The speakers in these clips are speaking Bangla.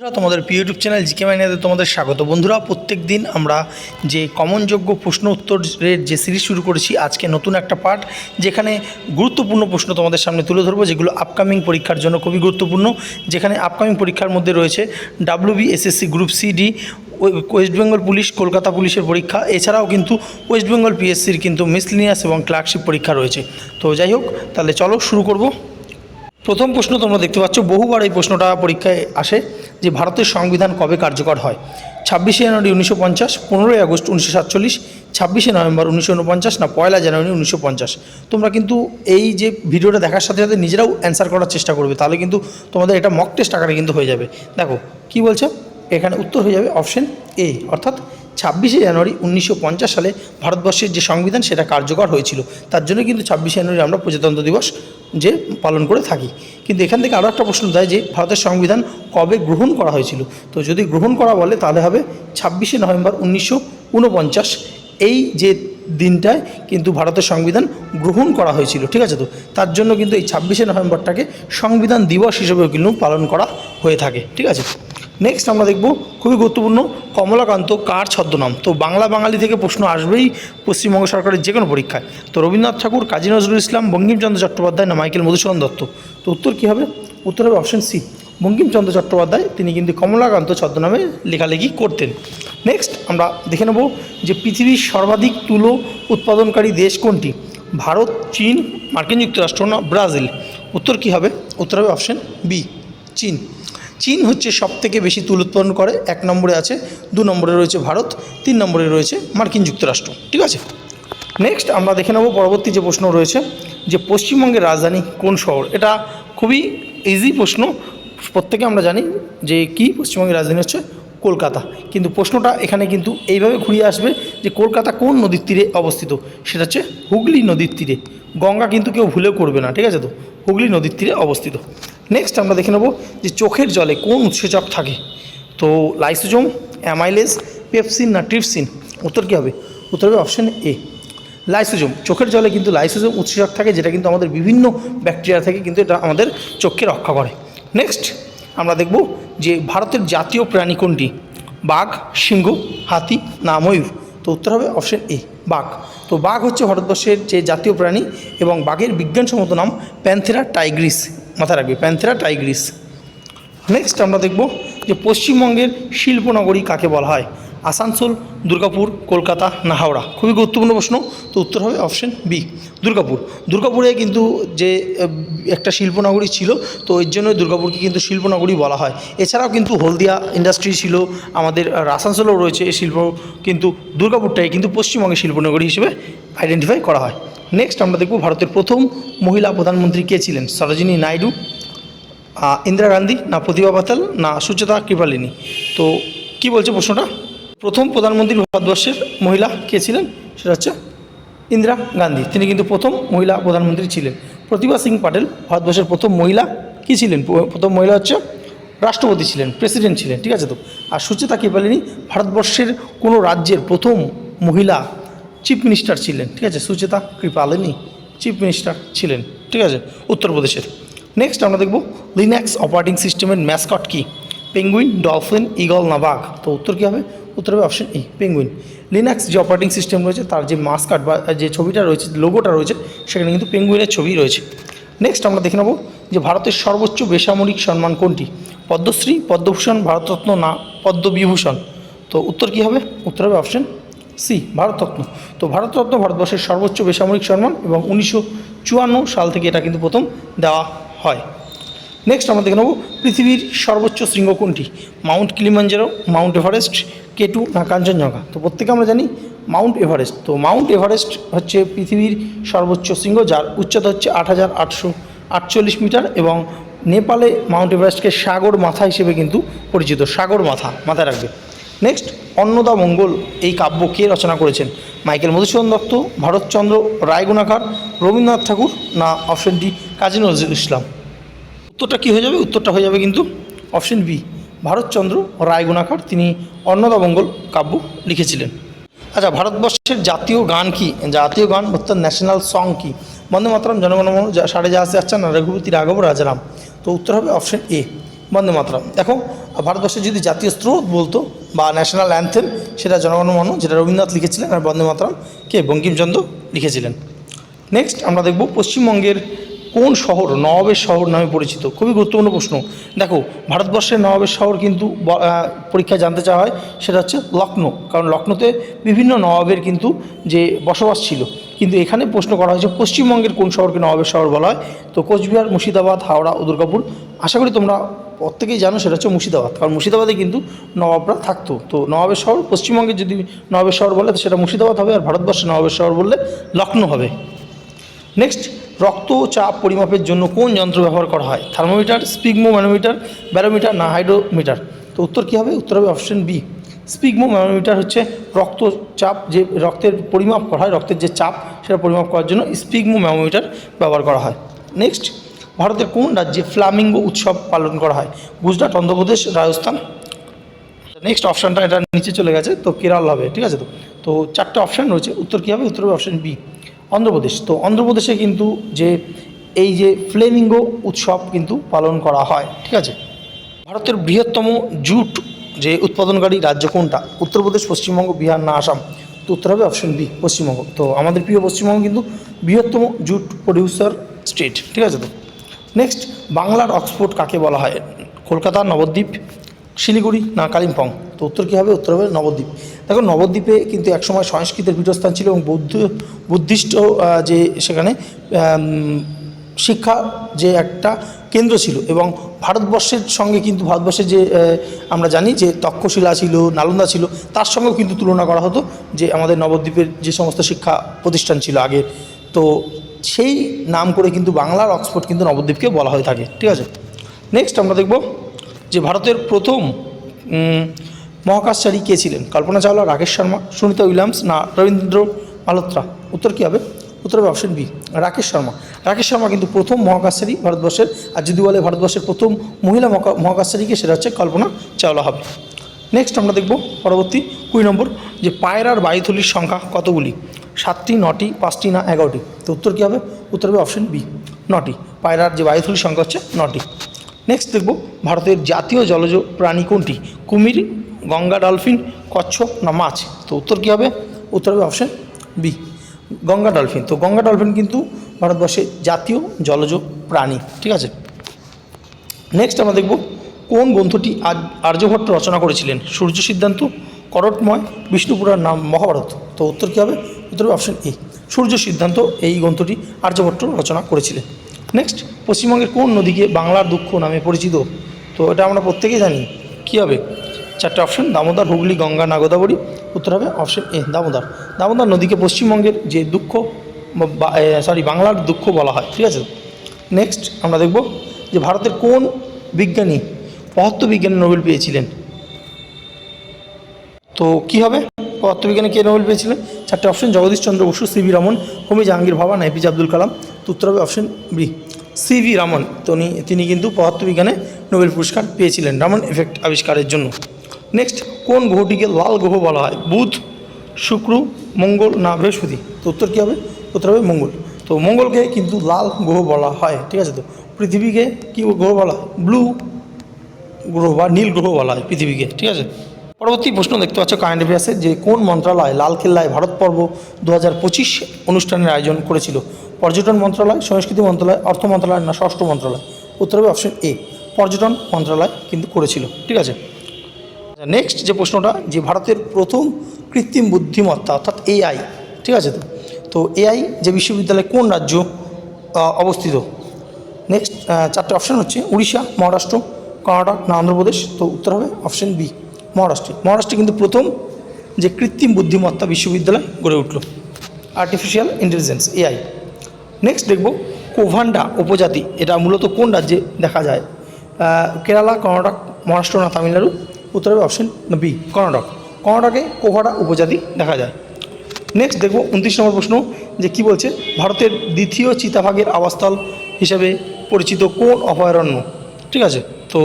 বন্ধুরা, তোমাদের প্রিয় ইউটিউব চ্যানেল জিকে মাইনাতে তোমাদের স্বাগত। বন্ধুরা প্রত্যেক দিন আমরা যে কমনযোগ্য প্রশ্ন উত্তরের যে সিরিজ শুরু করেছি, আজকে নতুন একটা পার্ট যেখানে গুরুত্বপূর্ণ প্রশ্ন তোমাদের সামনে তুলে ধরবো, যেগুলো আপকামিং পরীক্ষার জন্য খুবই গুরুত্বপূর্ণ। যেখানে আপকামিং পরীক্ষার মধ্যে রয়েছে WB SSC group C D West Bengal police Kolkata পুলিশের পরীক্ষা। এছাড়াও কিন্তু ওয়েস্ট বেঙ্গল পিএসসির কিন্তু মিসলিনিয়াস এবং ক্লার্কশিপ পরীক্ষা রয়েছে। তো যাই হোক, তাহলে চলো শুরু করব। প্রথম প্রশ্ন তোমরা দেখতে পাচ্ছ, বহুবার এই প্রশ্নটা পরীক্ষায় আসে যে ভারতের সংবিধান কবে কার্যকর হয়। ছাব্বিশে জানুয়ারি উনিশশো পঞ্চাশ, পনেরোই আগস্ট উনিশশো সাতচল্লিশ, ছাব্বিশে নভেম্বর উনিশশো উনপঞ্চাশ না পয়লা জানুয়ারি উনিশশো পঞ্চাশ। তোমরা কিন্তু এই যে ভিডিওটা দেখার সাথে সাথে নিজেরাও অ্যান্সার করার চেষ্টা করবে, তাহলে কিন্তু তোমাদের এটা মক টেস্ট আকারে কিন্তু হয়ে যাবে। দেখো, কি বলছে? এখানে উত্তর হয়ে যাবে অপশন এ অর্থাৎ ছাব্বিশে জানুয়ারি উনিশশো পঞ্চাশ সালে ভারতবর্ষের যে সংবিধান, সেটা কার্যকর হয়েছিল। তার জন্য কিন্তু ছাব্বিশে জানুয়ারি আমরা প্রজাতন্ত্র দিবস যে পালন করে থাকি। কিন্তু এখান থেকে আরও একটা প্রশ্ন দেয় যে, ভারতের সংবিধান কবে গ্রহণ করা হয়েছিল? তো যদি গ্রহণ করা বলে, তাহলে হবে ছাব্বিশে নভেম্বর উনিশশো উনপঞ্চাশ। এই যে দিনটায় কিন্তু ভারতের সংবিধান গ্রহণ করা হয়েছিল, ঠিক আছে তো? তার জন্য কিন্তু এই ছাব্বিশে নভেম্বরটাকে সংবিধান দিবস হিসেবেও কিন্তু পালন করা হয়ে থাকে, ঠিক আছে নেক্সট আমরা দেখব খুবই গুরুত্বপূর্ণ কমলাকান্ত কার ছদ্মনাম। তো বাংলা বাঙালি থেকে প্রশ্ন আসবেই পশ্চিমবঙ্গ সরকারের যে কোনো পরীক্ষায়। তো রবীন্দ্রনাথ ঠাকুর, কাজী নজরুল ইসলাম, বঙ্কিমচন্দ্র চট্টোপাধ্যায় না মাইকেল মধুসূদন দত্ত? তো উত্তর কী হবে? উত্তর হবে অপশন সি বঙ্কিমচন্দ্র চট্টোপাধ্যায়, তিনি কিন্তু কমলাকান্ত ছদ্মনামে লেখালেখি করতেন। নেক্সট আমরা দেখে নেব যে পৃথিবীর সর্বাধিক তুলো উৎপাদনকারী দেশ কোনটি? ভারত, চীন, মার্কিন যুক্তরাষ্ট্র না ব্রাজিল? উত্তর কী হবে? উত্তর হবে অপশন বি চীন। চীন হচ্ছে সব থেকে বেশি তুল উৎপাদন করে, এক নম্বরে আছে, দু নম্বরে রয়েছে ভারত, তিন নম্বরে রয়েছে মার্কিন যুক্তরাষ্ট্র, ঠিক আছে? নেক্সট আমরা দেখে নেব পরবর্তী যে প্রশ্ন রয়েছে, যে পশ্চিমবঙ্গের রাজধানী কোন শহর? এটা খুবই ইজি প্রশ্ন, প্রত্যেকে আমরা জানি যে কি পশ্চিমবঙ্গের রাজধানী হচ্ছে কলকাতা। কিন্তু প্রশ্নটা এখানে কিন্তু এইভাবে ঘুরিয়ে আসবে যে কলকাতা কোন নদীর তীরে অবস্থিত? সেটা হচ্ছে হুগলি নদীর তীরে। গঙ্গা কিন্তু কেউ ভুলেও করবে না, ঠিক আছে তো? হুগলি নদীর তীরে অবস্থিত। নেক্সট আমরা দেখে নেব যে চোখের জলে কোন উৎসেচক থাকে। তো লাইসোজোম অ্যামাইলেজ পেপসিন না ট্রিপসিন উত্তর কী হবে? উত্তর হবে অপশন এ লাইসোজোম চোখের জলে কিন্তু লাইসোজোম উৎসেচক থাকে, যেটা কিন্তু আমাদের বিভিন্ন ব্যাকটেরিয়া থেকে কিন্তু এটা আমাদের চোখকে রক্ষা করে। নেক্সট আমরা দেখব যে ভারতের জাতীয় প্রাণী কোনটি? বাঘ, সিংহ, হাতি না ময়ূর? তো উত্তর হবে অপশন এ বাঘ। তো বাঘ হচ্ছে ভারতবর্ষের যে জাতীয় প্রাণী এবং বাঘের বিজ্ঞানসম্মত নাম প্যান্থেরা টাইগ্রিস। মাথা রাখবে, প্যান্থেরা টাইগ্রিস। নেক্সট আমরা দেখব যে পশ্চিমবঙ্গের শিল্পনগরী কাকে বলা হয়? আসানসোল, দুর্গাপুর, কলকাতা, না হাওড়া। খুবই গুরুত্বপূর্ণ প্রশ্ন। তো উত্তর হবে অপশন বি দুর্গাপুর। দুর্গাপুরে কিন্তু যে একটা শিল্পনগরী ছিল, তো এর জন্য দুর্গাপুরকে কিন্তু শিল্পনগরী বলা হয়। এছাড়াও কিন্তু হলদিয়া ইন্ডাস্ট্রি ছিল, আমাদের আসানসোলেও রয়েছে এই শিল্প, কিন্তু দুর্গাপুরটাই কিন্তু পশ্চিমবঙ্গের শিল্পনগরী হিসেবে আইডেন্টিফাই করা হয়। নেক্সট আমরা দেখব ভারতের প্রথম মহিলা প্রধানমন্ত্রী কে ছিলেন? সরোজিনী নাইডু ইন্দিরা গান্ধী, না প্রতিভা পাতাল, না সুচেতা কৃপালিনী। তো কি বলছে প্রশ্নটা? প্রথম প্রধানমন্ত্রী ভারতবর্ষের মহিলা কে ছিলেন? সেটা হচ্ছে ইন্দিরা গান্ধী। তিনি কিন্তু প্রথম মহিলা প্রধানমন্ত্রী ছিলেন। প্রতিভা সিং পাটেল ভারতবর্ষের প্রথম মহিলা কী ছিলেন? প্রথম মহিলা হচ্ছে রাষ্ট্রপতি ছিলেন, প্রেসিডেন্ট ছিলেন, ঠিক আছে তো? আর সুচেতা কৃপালিনী ভারতবর্ষের কোনো রাজ্যের প্রথম মহিলা চিফ মিনিস্টার ছিলেন, ঠিক আছে? সুচেতা কৃপালিনী চিফ মিনিস্টার ছিলেন, ঠিক আছে? উত্তরপ্রদেশের। নেক্সট আমরা দেখব লিনাক্স অপারেটিং সিস্টেমের ম্যাসকট কি? পেঙ্গুইন ডলফিন ইগল না বাঘ তো উত্তর কী হবে? উত্তর হবে অপশন ই পেঙ্গুইন লিনাক্স যে অপারেটিং সিস্টেম রয়েছে, তার যে মাস্কাট বা, যে ছবিটা রয়েছে লোগোটা রয়েছে, সেখানে কিন্তু পেঙ্গুইনের ছবি রয়েছে। নেক্সট আমরা দেখে নেব যে ভারতের সর্বোচ্চ বেসামরিক সম্মান কোনটি? পদ্মশ্রী, পদ্মভূষণ, ভারতরত্ন না পদ্মবিভূষণ? তো উত্তর কী হবে? উত্তর হবে অপশন সি ভারতরত্ন। তো ভারতরত্ন ভারতবর্ষের সর্বোচ্চ বেসামরিক সম্মান এবং উনিশশো চুয়ান্ন সাল থেকে এটা কিন্তু প্রথম দেওয়া হয়। নেক্সট আমরা দেখে নেব পৃথিবীর সর্বোচ্চ শৃঙ্গ কোনটি? Mount Kilimanjaro Mount Everest K two না কাঞ্চনজঙ্ঘা তো প্রত্যেকে আমরা জানি মাউন্ট এভারেস্ট। তো মাউন্ট এভারেস্ট হচ্ছে পৃথিবীর সর্বোচ্চ শৃঙ্গ, যার উচ্চতা হচ্ছে আট হাজার আটশো আটচল্লিশ মিটার এবং নেপালে মাউন্ট এভারেস্টকে সাগর মাথা হিসেবে কিন্তু পরিচিত। সাগর মাথা, মাথায় রাখবে। নেক্সট, অন্নদা মঙ্গল। এই কাব্য কে রচনা করেছেন? মাইকেল মধুসূদন দত্ত ভারতচন্দ্র রায়গুণাকার, রবীন্দ্রনাথ ঠাকুর না অপশন ডি, কাজী নজরুল ইসলাম? উত্তরটা কী হয়ে যাবে? উত্তরটা হয়ে যাবে কিন্তু অপশন বি। ভারতচন্দ্র রায়গুণাকার তিনি অন্নদামঙ্গল কাব্য লিখেছিলেন। আচ্ছা ভারতবর্ষের জাতীয় গান কি? জাতীয় গান অর্থাৎ ন্যাশনাল সং কি? বন্দে মাতরম জনগণমন সাড়ে যা আসে আচ্ছা না রঘুপতি রাঘব রাজারাম। তো উত্তর হবে অপশন এ বন্দে মাতরম। দেখো, ভারতবর্ষের যদি জাতীয় স্রোত বলতো বা ন্যাশনাল অ্যান্থেম সেটা জনগণমন যেটা রবীন্দ্রনাথ লিখেছিলেন আর বন্দে মাতরম, কে? বঙ্কিমচন্দ্র লিখেছিলেন। নেক্সট আমরা দেখব পশ্চিমবঙ্গের কোন শহর? নবাবের শহর নামে পরিচিত। খুবই গুরুত্বপূর্ণ প্রশ্ন। দেখো, ভারতবর্ষের নবাবের শহর কিন্তু পরীক্ষায় জানতে চাওয়া হয়, সেটা হচ্ছে লখনৌ কারণ লখনৌতে বিভিন্ন নবাবের কিন্তু যে বসবাস ছিল। কিন্তু এখানে প্রশ্ন করা হয়েছে, পশ্চিমবঙ্গের কোন শহরকে নবাবের শহর বলা হয়? তো কোচবিহার, মুর্শিদাবাদ, হাওড়া ও দুর্গাপুর। আশা করি তোমরা প্রত্যেকেই জানো, সেটা হচ্ছে মুর্শিদাবাদ। কারণ মুর্শিদাবাদে কিন্তু নবাবরা থাকতো। তো নবাবের শহর পশ্চিমবঙ্গে যদি নবাবের শহর বলে সেটা মুর্শিদাবাদ হবে আর ভারতবর্ষের নবাবের শহর বললে লখনৌ হবে। নেক্সট রক্তচাপ পরিমাপের জন্য কোন যন্ত্র ব্যবহার করা হয়? থার্মোমিটার স্পিগমো ম্যানোমিটার ব্যারোমিটার না হাইড্রোমিটার? তো উত্তর কী হবে? উত্তর হবে অপশন বি। স্পিগমো ম্যানোমিটার হচ্ছে রক্তচাপ যে রক্তের পরিমাপ করা হয়, রক্তের যে চাপ সেটা পরিমাপ করার জন্য স্পিগমো ম্যানোমিটার ব্যবহার করা হয়। নেক্সট, ভারতের কোন রাজ্যে ফ্লামিঙ্গো উৎসব পালন করা হয়? গুজরাট, অন্ধ্রপ্রদেশ, রাজস্থান। নেক্সট অপশানটা এটা নিচে চলে গেছে, তো কেরল হবে, ঠিক আছে তো? তো চারটে অপশান রয়েছে, উত্তর কী হবে? উত্তর হবে অপশান বি। অন্ধ্রপ্রদেশ। তো অন্ধ্রপ্রদেশে কিন্তু যে, এই যে ফ্লেমিঙ্গো উৎসব কিন্তু পালন করা হয়, ঠিক আছে? ভারতের বৃহত্তম জুট যে উৎপাদনকারী রাজ্য কোনটা? উত্তরপ্রদেশ, পশ্চিমবঙ্গ, বিহার, না আসাম? তো উত্তর হবে অপশন বি, পশ্চিমবঙ্গ। তো আমাদের প্রিয় পশ্চিমবঙ্গ কিন্তু বৃহত্তম জুট প্রডিউসার স্টেট ঠিক আছে তো? নেক্সট বাংলার অক্সফোর্ড কাকে বলা হয়? কলকাতা নবদ্বীপ শিলিগুড়ি, না কালিম্পং। তো উত্তর কী হবে? উত্তর হবে নবদ্বীপ। দেখো, নবদ্বীপে কিন্তু একসময় সংস্কৃতের পীঠস্থান ছিল এবং বৌদ্ধ বুদ্ধিষ্ট যে সেখানে শিক্ষা যে একটা কেন্দ্র ছিল এবং ভারতবর্ষের সঙ্গে কিন্তু ভারতবর্ষের যে আমরা জানি যে তক্ষশিলা ছিল, নালন্দা ছিল, তার সঙ্গেও কিন্তু তুলনা করা হতো যে আমাদের নবদ্বীপের যে সমস্ত শিক্ষা প্রতিষ্ঠান ছিল আগে। তো সেই নাম করে কিন্তু বাংলার অক্সফোর্ড কিন্তু নবদ্বীপকে বলা হয়ে থাকে। ঠিক আছে? নেক্সট আমরা দেখব যে ভারতের প্রথম মহাকাশচারী কে ছিলেন? কল্পনা চাওলা, রাকেশ শর্মা, সুনিতা উইলিয়ামস না রবীন্দ্র মালহোত্রা? উত্তর কী হবে? উত্তর হবে অপশন বি রাকেশ শর্মা। রাকেশ শর্মা কিন্তু প্রথম মহাকাশচারী ভারতবর্ষের, আর যদি বলে ভারতবর্ষের প্রথম মহিলা মহাকা- মহাকাশচারীকে, সেটা হচ্ছে কল্পনা চাওলা হবে। নেক্সট আমরা দেখব পরবর্তী কুড়ি নম্বর, যে পায়রার বায়ুথলির সংখ্যা কতগুলি? সাতটি, নটি, পাঁচটি না এগারোটি? তো উত্তর কী হবে? উত্তর হবে অপশন বি নটি। পায়রার যে বায়ুথলির সংখ্যা হচ্ছে নটি। নেক্সট দেখব ভারতের জাতীয় জলজ প্রাণী কোনটি? কুমির, গঙ্গা ডলফিন, কচ্ছপ না মাছ? তো উত্তর কী হবে? উত্তর হবে অপশন বি গঙ্গা ডলফিন। তো গঙ্গা ডলফিন কিন্তু ভারতবর্ষের জাতীয় জলজ প্রাণী, ঠিক আছে? নেক্সট আমরা দেখব কোন গ্রন্থটি আর্যভট্ট রচনা করেছিলেন? সূর্য সিদ্ধান্ত, করটময়, বিষ্ণুপুরার নাম মহাভারত। তো উত্তর কী হবে? উত্তর হবে অপশন এ সূর্য সিদ্ধান্ত এই গ্রন্থটি আর্যভট্ট রচনা করেছিলেন। নেক্সট পশ্চিমবঙ্গের কোন নদীকে বাংলার দুঃখ নামে পরিচিত? তো এটা আমরা প্রত্যেকেই জানি। কী হবে? চারটে অপশন দামোদর, হুগলি, গঙ্গা না গোদাবরী উত্তর হবে অপশন এ দামোদর। দামোদর নদীকে পশ্চিমবঙ্গের যে দুঃখ সরি বাংলার দুঃখ বলা হয়, ঠিক আছে? নেক্সট আমরা দেখব যে ভারতের কোন বিজ্ঞানী পদার্থবিজ্ঞানে নোবেল পেয়েছিলেন? তো কি হবে? পদার্থবিজ্ঞানে কে নোবেল পেয়েছিলেন? চারটে option Jagadish Chandra Basu C V Raman, Homi Jahangir Bhabha না এপিজে আব্দুল কালাম। উত্তর হবে option B C V Raman. তো উনি তিনি কিন্তু পদার্থবিজ্ঞানে নোবেল পুরস্কার পেয়েছিলেন রামন এফেক্ট আবিষ্কারের জন্য। নেক্সট কোন গ্রহটিকে লাল গ্রহ বলা হয়? বুধ, শুক্র, মঙ্গল না বৃহস্পতি? তো উত্তর কী হবে? উত্তর হবে মঙ্গল। তো মঙ্গলকে কিন্তু লাল গ্রহ বলা হয়, ঠিক আছে তো? পৃথিবীকে কী গ্রহ বলা হয়? ব্লু গ্রহ বা নীল গ্রহ বলা হয় পৃথিবীকে, ঠিক আছে? পরবর্তী প্রশ্ন দেখতে পাচ্ছ কারেন্ট অ্যাফেয়ার্সের যে কোন মন্ত্রণালয় লালকেল্লায় ভারত পর্ব দু হাজার পঁচিশ অনুষ্ঠানের আয়োজন করেছিল? পর্যটন মন্ত্রণালয় সংস্কৃতি মন্ত্রণালয় অর্থ মন্ত্রণালয় না ষষ্ঠ মন্ত্রণালয় উত্তর হবে অপশন এ পর্যটন মন্ত্রণালয় কিন্তু করেছিল। ঠিক আছে? নেক্সট যে প্রশ্নটা, যে ভারতের প্রথম কৃত্রিম বুদ্ধিমত্তা, অর্থাৎ এআই ঠিক আছে তো? তো এআই যে বিশ্ববিদ্যালয় কোন রাজ্য অবস্থিত? নেক্সট চারটে অপশান হচ্ছে, উড়িষ্যা, মহারাষ্ট্র, কর্ণাটক না, অন্ধ্রপ্রদেশ? তো উত্তর হবে অপশন বি মহারাষ্ট্রে। মহারাষ্ট্রে কিন্তু প্রথম যে কৃত্রিম বুদ্ধিমত্তা বিশ্ববিদ্যালয় গড়ে উঠল। আর্টিফিশিয়াল ইন্টেলিজেন্স এআই নেক্সট দেখব কোভান্ডা উপজাতি। এটা মূলত কোন রাজ্যে দেখা যায়? কেরালা, কর্ণাটক, মহারাষ্ট্র না তামিলনাড়ু? উত্তর হবে অপশন বি কর্ণাটক। কর্ণাটকে কোভাডা উপজাতি দেখা যায়। নেক্সট দেখব উনত্রিশ নম্বর প্রশ্ন যে কি বলছে? ভারতের দ্বিতীয় চিতাভাগের আবাসস্থল হিসেবে পরিচিত কোন অভয়ারণ্য? ঠিক আছে? তো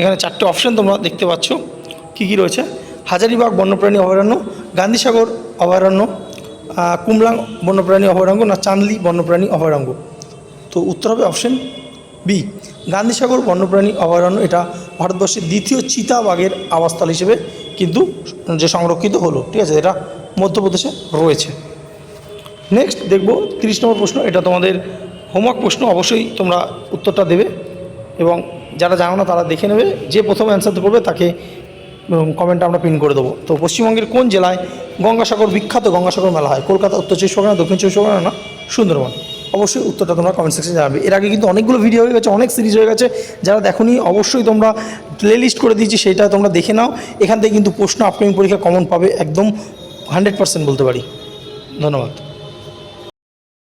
এখানে চারটে অপশন তোমরা দেখতে পাচ্ছ। কি কি রয়েছে? হাজারিবাগ বন্যপ্রাণী অভয়ারণ্য, গান্ধীসাগর অভয়ারণ্য কুমলাং বন্যপ্রাণী অভয়ারণ্য না চান্দলি বন্যপ্রাণী অভয়ারণ্য? তো উত্তর হবে অপশন বি গান্ধীসাগর বন্যপ্রাণী অভয়ারণ্য এটা ভারতবর্ষের দ্বিতীয় চিতাবাঘের আবাসস্থল হিসেবে কিন্তু যে সংরক্ষিত হলো, ঠিক আছে? এটা মধ্যপ্রদেশে রয়েছে। নেক্সট দেখব তিরিশ নম্বর প্রশ্ন, এটা তোমাদের হোমওয়ার্ক প্রশ্ন, অবশ্যই তোমরা উত্তরটা দেবে এবং যারা জানো না তারা দেখে নেবে, যে প্রথম অ্যান্সার করবে তাকে কমেন্টটা আমরা পিন করে দেবো। তো পশ্চিমবঙ্গের কোন জেলায় গঙ্গাসাগর বিখ্যাত গঙ্গাসাগর মেলা হয়? কলকাতা, উত্তর চব্বিশ পরগনা, দক্ষিণ চব্বিশ পরগনা না, সুন্দরবন? অবশ্যই উত্তরটা তোমরা কমেন্ট সেকশনে জানাবে। এর আগে কিন্তু অনেকগুলো ভিডিও হয়ে গেছে, অনেক সিরিজ হয়ে গেছে। যারা দেখোনি, অবশ্যই তোমরা প্লে লিস্ট করে দিয়েছি, সেটা তোমরা দেখে নাও। এখান থেকে কিন্তু প্রশ্ন আপকামিং পরীক্ষা কমন পাবে, একদম হান্ড্রেড পার্সেন্ট বলতে পারি। ধন্যবাদ।